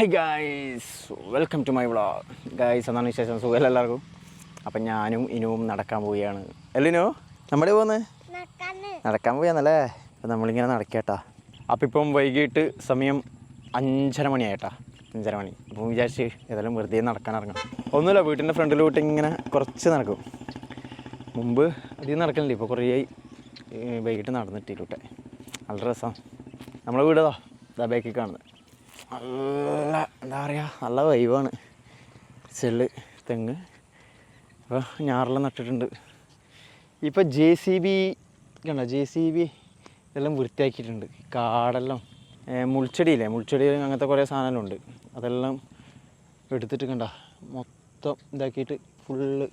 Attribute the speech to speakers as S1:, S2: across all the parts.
S1: Hi guys welcome to my vlog guys എന്നാണ് വിശേഷം? സുഖമല്ല എല്ലാവർക്കും? അപ്പം ഞാനും ഇനുവും നടക്കാൻ പോവുകയാണ്. എല്ലിനോ നമ്മുടെ പോകുന്നത് നടക്കാൻ പോയാന്നല്ലേ അപ്പം നമ്മളിങ്ങനെ നടക്കട്ടാ. അപ്പം ഇപ്പം വൈകിട്ട് സമയം അഞ്ചര മണിയായിട്ടാ. അഞ്ചര മണി. അപ്പം വിചാരിച്ച് ഏതായാലും വെറുതെ നടക്കാൻ ഇറങ്ങാം ഒന്നുമില്ല വീട്ടിന്റെ ഫ്രണ്ടിലോട്ട് ഇങ്ങനെ കുറച്ച് നടക്കും. മുമ്പ് അധികം നടക്കണില്ല ഇപ്പോൾ കുറേ വൈകിട്ട് നടന്നിട്ടില്ലൂട്ടെ നല്ല രസമാണ് നമ്മളെ വീടതാ? ഇതാ ബാക്കിൽ കാണുന്നത് നല്ല എന്താ പറയുക നല്ല വൈവാണ് ചെള്ള് തെങ്ങ്. അപ്പോൾ ഞാറെല്ലാം നട്ടിട്ടുണ്ട്. ഇപ്പോൾ ജെ സി ബി കണ്ടോ? ജെ സി ബി ഇതെല്ലാം വൃത്തിയാക്കിയിട്ടുണ്ട്. കാടെല്ലാം മുൾച്ചെടിയില്ലേ? മുൾച്ചെടി അങ്ങനത്തെ കുറേ സാധനങ്ങളുണ്ട് അതെല്ലാം എടുത്തിട്ട് കണ്ട? മൊത്തം ഇതാക്കിയിട്ട് ഫുള്ള്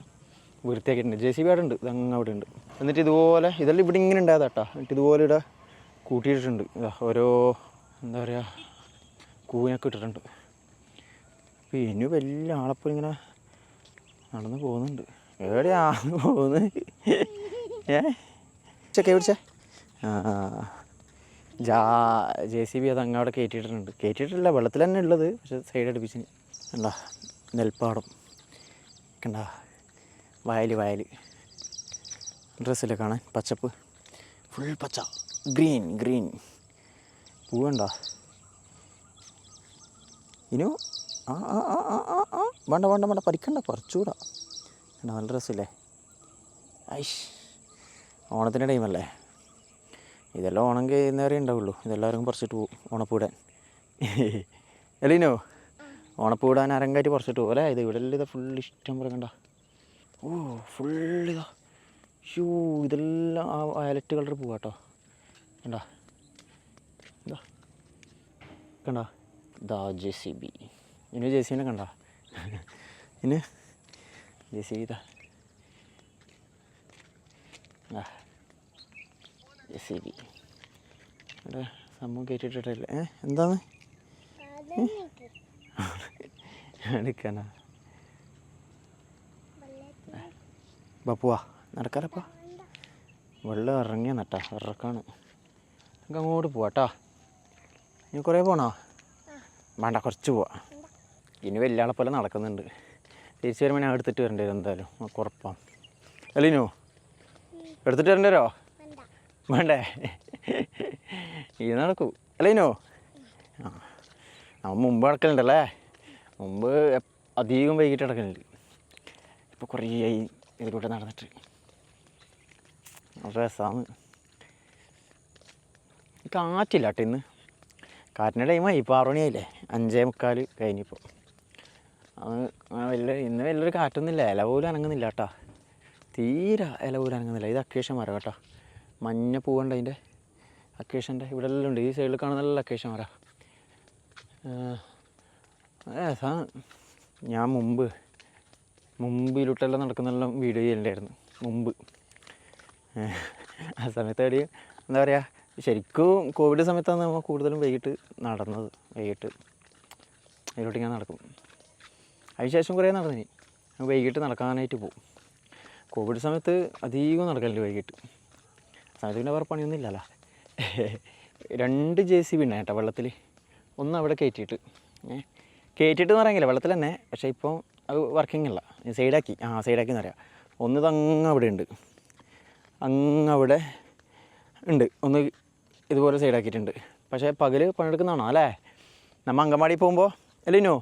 S1: വൃത്തിയാക്കിയിട്ടുണ്ട്. ജെ സി ബി അവിടെ ഉണ്ട്. ഇതങ്ങ് അവിടെ ഉണ്ട്. എന്നിട്ട് ഇതുപോലെ ഇതെല്ലാം ഇവിടെ ഇങ്ങനെ ഉണ്ടായതാട്ടാ. എന്നിട്ട് ഇതുപോലെ ഇവിടെ കൂട്ടിയിട്ടുണ്ട് ഓരോ എന്താ പറയുക കൂനൊക്കെ ഇട്ടിട്ടുണ്ട്. പിന്നെ വലിയ ആളപ്പോൾ ഇങ്ങനെ നടന്ന് പോകുന്നുണ്ട്. എവിടെയാണ് പോകുന്നത്? ഏ? ചെക്കെ പിടിച്ച. ജാ ജെ സി ബി അത് അങ്ങ് അവിടെ കയറ്റിയിട്ടുണ്ട് കയറ്റിയിട്ടില്ല വെള്ളത്തിൽ തന്നെ ഉള്ളത്. പക്ഷെ സൈഡ് അടുപ്പിച്ച് കണ്ട നെൽപ്പാടം. കണ്ട വയൽ വയൽ ഡ്രസ്സില്ല കാണാൻ? പച്ചപ്പ്. ഫുൾ പച്ച. Green green പൂവുണ്ടോ? ഇനു ആ ആ ആ ആ ആ ആ. വേണ്ട വേണ്ട വേണ്ട. പഠിക്കണ്ട കുറച്ചുകൂടാ. വേണ്ട നല്ല രസമില്ലേ? ഐഷ് ഓണത്തിന്റെ ടൈമല്ലേ? ഇതെല്ലാം ഓണം കഴിയുന്നവരെ ഉണ്ടാവുള്ളൂ. ഇതെല്ലാവരും പറിച്ചിട്ട് പോകും ഓണപ്പൂടാൻ എലീനോ ഓണപ്പൂടാൻ അരങ്കാറ്റ് പറിച്ചിട്ട് പോകും അല്ലേ? ഇത് ഇവിടെ ഇതാ ഫുൾ ഇഷ്ടം പോലെ കണ്ട. ഓ ഇതാ. ഷൂ ഇതെല്ലാം ആ വയലറ്റ് കളർ പോവാട്ടോ. കണ്ടാ? കണ്ട? ദാ ജെ സി ബി. ഇനി ജെ സി ബിനെ കണ്ട. ഇനി ജെ സി ബി ആ ജെ സി ബി. ഇവിടെ സംഭവം കയറ്റിട്ടില്ല ഏ എന്താണ്? എടുക്കാനാ? ബപ്പുവാ നടക്കാറപ്പാ വെള്ളം ഇറങ്ങിയ നട്ടാ. ഇറക്കാണ്. നമുക്ക് അങ്ങോട്ട് പോവാട്ടാ ഇനി കുറേ പോണോ? വേണ്ട കുറച്ച് പോവാം. ഇനി വലിയ ആളെ പോലെ നടക്കുന്നുണ്ട്. തിരിച്ചു വരുമ്പോൾ ഞാൻ എടുത്തിട്ട് വരേണ്ടി വരും എന്തായാലും. നമുക്ക് അല്ലിനു എടുത്തിട്ട് വരേണ്ടി വരുമോ വേണ്ടേ? ഇത് നടക്കൂ. അല്ലിനു ആ നമ്മൾ മുമ്പ് നടക്കലുണ്ടല്ലേ? മുമ്പ് അധികം വൈകിട്ട് നടക്കലുണ്ട്. ഇപ്പോൾ കുറേ ആയി ഇതിലൂടെ നടന്നിട്ട്. രസമാണ് കാറ്റില്ല കേട്ടോ ഇന്ന്. കാറ്റിന്റെ ടൈമായി ഇപ്പോൾ ആറു മണിയായില്ലേ? അഞ്ചേ മുക്കാൽ കഴിഞ്ഞിപ്പോൾ അത് വലിയ ഇന്ന് വലിയൊരു കാറ്റൊന്നുമില്ല. ഇല പോലും അനങ്ങുന്നില്ല കേട്ടോ. തീരെ ഇല പോലും അനങ്ങുന്നില്ല. ഇത് അക്കേഷൻ മരം കേട്ടോ. മഞ്ഞ പൂവുണ്ട് അതിന്റെ. അക്കേഷന്റെ ഇവിടെ എല്ലാം ഉണ്ട്. ഈ സൈഡിൽ കാണുന്ന നല്ല അക്കേഷൻ മരം. സാ ഞാൻ മുമ്പ് മുമ്പിലോട്ടെല്ലാം നടക്കുന്നെല്ലാം വീഡിയോ ചെയ്യലുണ്ടായിരുന്നു. മുമ്പ്. ആ സമയത്ത് എവിടെയും എന്താ പറയുക ശരിക്കും കോവിഡ് സമയത്താണ് നമ്മൾ കൂടുതലും വൈകിട്ട് നടന്നത്. വൈകിട്ട് അതിലോട്ട് ഇങ്ങനെ നടക്കും. അതിനുശേഷം കുറേ നടന്നിനി. വൈകിട്ട് നടക്കാനായിട്ട് പോകും കോവിഡ് സമയത്ത് അധികം നടക്കലുണ്ട് വൈകിട്ട്. സമയത്ത് പിന്നെ വേറെ പണിയൊന്നും ഇല്ലല്ലോ. രണ്ട് ജെ സി ഉണ്ടായി കേട്ടോ വെള്ളത്തിൽ ഒന്ന് അവിടെ കയറ്റിയിട്ട്. ഏ കയറ്റിയിട്ട് എന്ന് പറയാങ്കില്ല വെള്ളത്തിൽ തന്നെ. പക്ഷേ ഇപ്പോൾ അത് വർക്കിംഗ് അല്ല. സൈഡാക്കി ആ സൈഡാക്കി എന്ന് പറയാം. ഒന്ന് തങ്ങ അവിടെ ഉണ്ട്. അങ്ങ് അവിടെ ഉണ്ട്. ഒന്ന് ഇതുപോലെ സൈഡാക്കിയിട്ടുണ്ട് പക്ഷേ പകൽ പണിയെടുക്കുന്നതാണോ അല്ലേ? നമ്മൾ അങ്കമാടി പോകുമ്പോൾ അല്ലേനു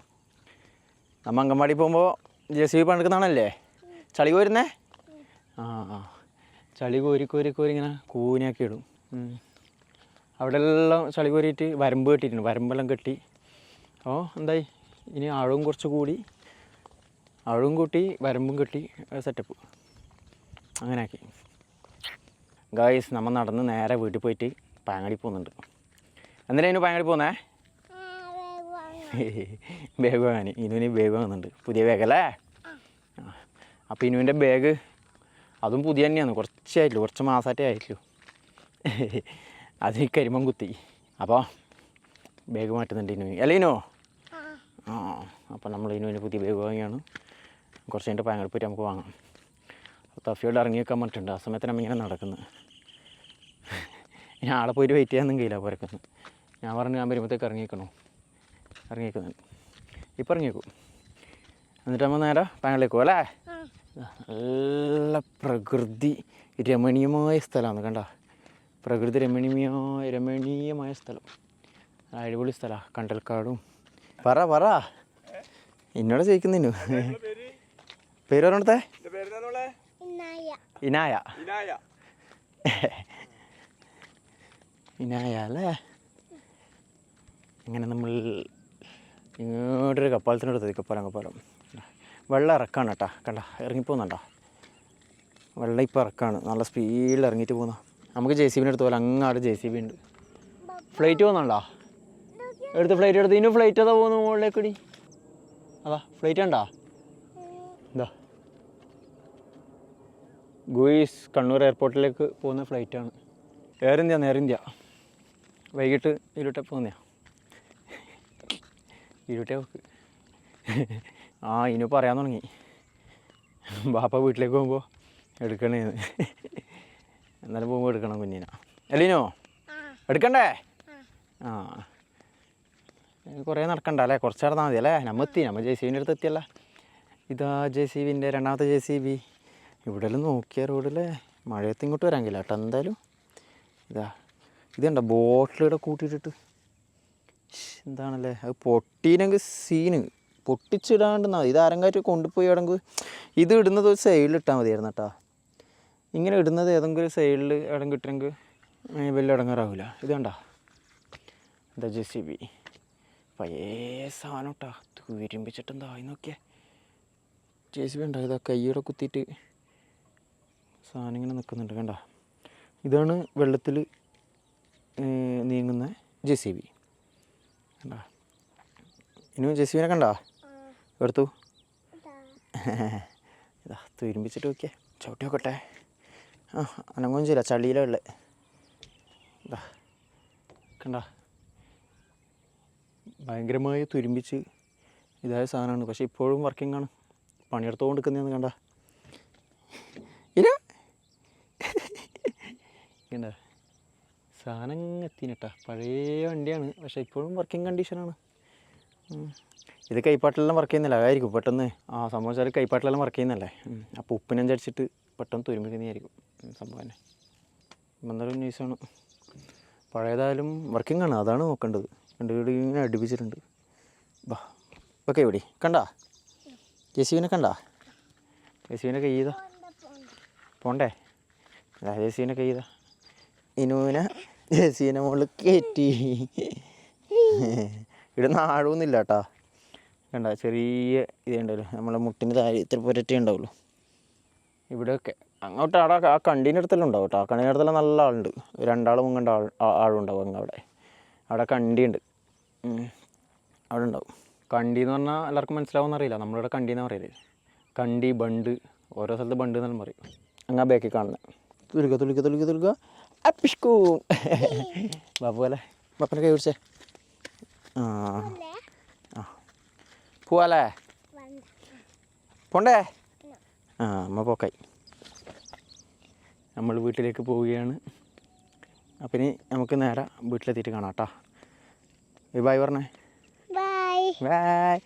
S1: നമ്മൾ അങ്കമാടി പോകുമ്പോൾ ജെ സി ബി പണിയെടുക്കുന്നതാണല്ലേ? ചളി കോരുന്നേ? ആ ആ. ചളി കോരി കോരി കോരി ഇങ്ങനെ കൂനിയാക്കി ഇടും. അവിടെ എല്ലാം ചളി കോരിയിട്ട് വരമ്പ് കെട്ടിയിട്ടുണ്ട്. വരമ്പെല്ലാം കെട്ടി. അപ്പോൾ എന്തായി? ഇനി ആഴവും കുറച്ച് കൂടി ആഴവും കൂട്ടി വരമ്പും കെട്ടി സെറ്റപ്പ് അങ്ങനെ ആക്കി ഗായ്സ് നമ്മൾ നടന്ന് നേരെ വീട്ടിൽ പോയിട്ട് പാങ്ങടി പോകുന്നുണ്ട്. എന്തിനാ അതിന് പാങ്ങടി പോകുന്നേ? ബാഗ് വാങ്ങാൻ. ഇനുവിന് ബാഗ് വാങ്ങുന്നുണ്ട്. പുതിയ ബാഗല്ലേ അപ്പോൾ ഇനുവിന്റെ ബാഗ് അതും പുതിയ തന്നെയാണ്. കുറച്ചായിട്ടുള്ളൂ കുറച്ച് മാസമായിട്ടേ ആയിട്ടുള്ളൂ. അതിന് കരിമം കുത്തി. അപ്പോൾ ബാഗ് മാറ്റുന്നുണ്ട് ഇനുവിന്. അല്ലേ ഇനോ? ആ. അപ്പോൾ നമ്മൾ ഇനുവിന് പുതിയ ബാഗ് വാങ്ങിയാണ്. കുറച്ച് കഴിഞ്ഞിട്ട് പാങ്ങടി പോയിട്ട് നമുക്ക് വാങ്ങാം. തഫിയോട് ഇറങ്ങി വെക്കാൻ പറ്റുന്നുണ്ട് ആ സമയത്ത് നമ്മൾ ഇങ്ങനെ നടക്കുന്നത് ഞാൻ ആളെ പോയിട്ട് വെയിറ്റ് ചെയ്യാനൊന്നും കഴിയില്ല പുരക്കുന്നു ഞാൻ പറഞ്ഞു ഞാൻ വരുമ്പോഴത്തേക്ക് ഇറങ്ങിക്കണോ ഇറങ്ങിക്കുന്നുണ്ട് ഇപ്പം ഇറങ്ങിയേക്കും. എന്നിട്ട് നമ്മൾ നേരെ പാനലിലേക്ക് പോകും അല്ലേ നല്ല പ്രകൃതി രമണീയമായ സ്ഥലമാണ് കണ്ട. പ്രകൃതി രമണീയമായ രമണീയമായ സ്ഥലം. അടിപൊളി സ്ഥലമാണ് കണ്ടൽക്കാടും. പറ പറ. എന്നോട് ചോദിക്കുന്നു പേര് പറഞ്ഞോടത്തെ ഇനായ. ഇനായ. അല്ലേ ഇങ്ങനെ നമ്മൾ ഇങ്ങോട്ടൊരു കപ്പാലത്തിനടുത്ത് കപ്പാലം കപ്പാലം. വെള്ളം ഇറക്കാണ് കേട്ടാ. കണ്ട ഇറങ്ങിപ്പോകുന്നുണ്ടോ? വെള്ളം ഇപ്പോൾ ഇറക്കാണ്. നല്ല സ്പീഡിൽ ഇറങ്ങിയിട്ട് പോകുന്ന. നമുക്ക് ജെ സി ബിന്റെ അടുത്ത് പോലെ അങ്ങാട് ജെ സി ബി ഉണ്ട്. ഫ്ലൈറ്റ് പോകുന്നുണ്ടോ? എടുത്ത് ഫ്ലൈറ്റ് എടുത്ത്. ഇനി ഫ്ലൈറ്റ് അതാ പോകുന്നു മുകളിലേക്ക് ഇടി അതാ ഫ്ലൈറ്റ് ഉണ്ടോ എന്താ ഗുയിസ് കണ്ണൂർ എയർപോർട്ടിലേക്ക് പോകുന്ന ഫ്ലൈറ്റാണ് എയർ ഇന്ത്യ എയർ ഇന്ത്യ വൈകിട്ട് ഇരുട്ടെ പോന്നെയാ ഇരുട്ടെ ആ ഇനി പറയാൻ തുടങ്ങി. ബാപ്പ വീട്ടിലേക്ക് പോകുമ്പോൾ എടുക്കണേന്ന് എന്നാലും പോകുമ്പോൾ എടുക്കണം കുഞ്ഞിനെ. അല്ലീനോ എടുക്കണ്ടേ? ആ. കുറേ നടക്കണ്ട അല്ലേ? കുറച്ച് നടന്നാൽ മതി അല്ലേ? നമ്മൾ എത്തി നമ്മൾ ജെ സി ബിന്റെ അടുത്ത് എത്തിയല്ല. ഇതാ ജെ സി ബിന്റെ രണ്ടാമത്തെ ജെ സി ബി. ഇവിടെ എല്ലാം നോക്കിയ റോഡിൽ മഴയത്ത് ഇങ്ങോട്ട് വരാങ്കില്ല കേട്ടോ. എന്തായാലും ഇതാ ഇതുണ്ട ബോട്ടിലൂടെ കൂട്ടിയിട്ടിട്ട്? എന്താണല്ലേ? അത് പൊട്ടീനെങ്കിൽ സീന് പൊട്ടിച്ചിടാണ്ടെന്നാ ഇത് ആരെങ്കാറ്റ് കൊണ്ടുപോയി എവിടെങ്കിൽ ഇത് ഇടുന്നത് ഒരു സൈഡിൽ ഇട്ടാൽ മതിയായിരുന്നു കേട്ടോ ഇങ്ങനെ ഇടുന്നത് ഏതെങ്കിലും സൈഡിൽ ഇടം കിട്ടണമെങ്കിൽ വലിയ ഇടങ്ങാറാവില്ല ഇത് കണ്ട? എന്താ ജെ സി ബി പഴയ സാധനം കേട്ടോ തുരുമ്പിച്ചിട്ട് എന്താ നോക്കിയേ. ജെ സി ബി ഉണ്ടോ ഇതാ കൈയുടെ കുത്തിയിട്ട് സാധനം ഇങ്ങനെ നിൽക്കുന്നുണ്ട് കണ്ട? ഇതാണ് വെള്ളത്തിൽ നീങ്ങുന്ന? J C B. കണ്ട? ഇനി ജെ സി ബിനെ കണ്ടോ? എടുത്തു. ഇതാ. തുരുമ്പിച്ചിട്ട് നോക്കിയേ. ചവിട്ടി നോക്കട്ടെ. ആ അനങ്ങൊന്നും ചെയ്യില്ല. ചളിയിലാണ് ഉള്ളത് ഇതാ കണ്ട? ഭയങ്കരമായി തുരുമ്പിച്ച് ഇതായ സാധനമാണ്. പക്ഷേ ഇപ്പോഴും വർക്കിംഗ് ആണ്. പണിയെടുത്തുകൊണ്ട് നിൽക്കുന്നതെന്ന് കണ്ട? ഇല്ല. കണ്ട? സാധനം എത്തിനട്ടാ പഴയ വണ്ടിയാണ്. പക്ഷേ ഇപ്പോഴും വർക്കിംഗ് കണ്ടീഷനാണ്. ഇത് കൈപ്പാട്ടിലെല്ലാം വർക്ക് ചെയ്യുന്നില്ല? അതായിരിക്കും പെട്ടെന്ന്. ആ സംഭവം വെച്ചാൽ കൈപ്പാട്ടിലെല്ലാം വർക്ക് ചെയ്യുന്നല്ലേ. അപ്പോൾ ഉപ്പിനഞ്ചടിച്ചിട്ട് പെട്ടെന്ന് തുരുമ്പിക്കുന്നതായിരിക്കും. സംഭവം തന്നെ. എന്തായാലും ന്യൂസാണ് പഴയതായാലും വർക്കിംഗ് ആണ്. അതാണ് നോക്കേണ്ടത്. രണ്ട് വീട് ഇങ്ങനെ അടുപ്പിച്ചിട്ടുണ്ട്. ബാ ഓക്കെ ഇവിടെ കണ്ടാ? ജെസിവിനെ കണ്ടാ? ജെസിവിനെ കൈ ചെയ്താ? പോണ്ടേ? ജെസിവിനെ കൈ ചെയ്താ? ഇനുവിനെ ജെസിവിനെ മുകളിൽ കയറ്റി ഇവിടെ നാഴൊന്നുമില്ല കേട്ടാ കണ്ട ചെറിയ ഇതുണ്ടല്ലോ. നമ്മളെ മുട്ടിന് താഴെ ഇത്ര പുരട്ടി ഉണ്ടാവുള്ളൂ. ഇവിടെയൊക്കെ. അങ്ങോട്ട് ആടെ ആ കണ്ടീന്റെ അടുത്തെല്ലാം ഉണ്ടാവും കേട്ടോ. ആ കണ്ടീന്റെ അടുത്തെല്ലാം നല്ല ആളുണ്ട്. രണ്ടാൾ മുങ്ങണ്ട ആൾ ആളുണ്ടാവും അങ്ങ് അവിടെ. അവിടെ കണ്ടിയുണ്ട്. അവിടെ ഉണ്ടാവും. കണ്ടി എന്ന് പറഞ്ഞാൽ എല്ലാവർക്കും മനസ്സിലാവുമെന്ന് അറിയില്ല. നമ്മളിവിടെ കണ്ടി എന്ന് പറയൽ? കണ്ടി ബണ്ട് ഓരോ സ്ഥലത്ത് ബണ്ട് എന്നെല്ലാം പറയും. അങ്ങ് ബാക്കി കാണുന്നത് തുലുക തുലുക തുലുക തുലുക അപ്പിഷ്കൂ. ബാപ്പു പോലെ ബാപ്പനെ കൈ പിടിച്ചേ ആ. ആ. പോവാലേ പോണ്ടേ? ആ അമ്മ പോക്കായി. നമ്മൾ വീട്ടിലേക്ക് പോവുകയാണ്. അപ്പം ഇനി നമുക്ക് നേരെ വീട്ടിലെത്തിയിട്ട് കാണാം കേട്ടോ. ബൈ പറഞ്ഞേ.
S2: ബൈ.
S1: ബൈ.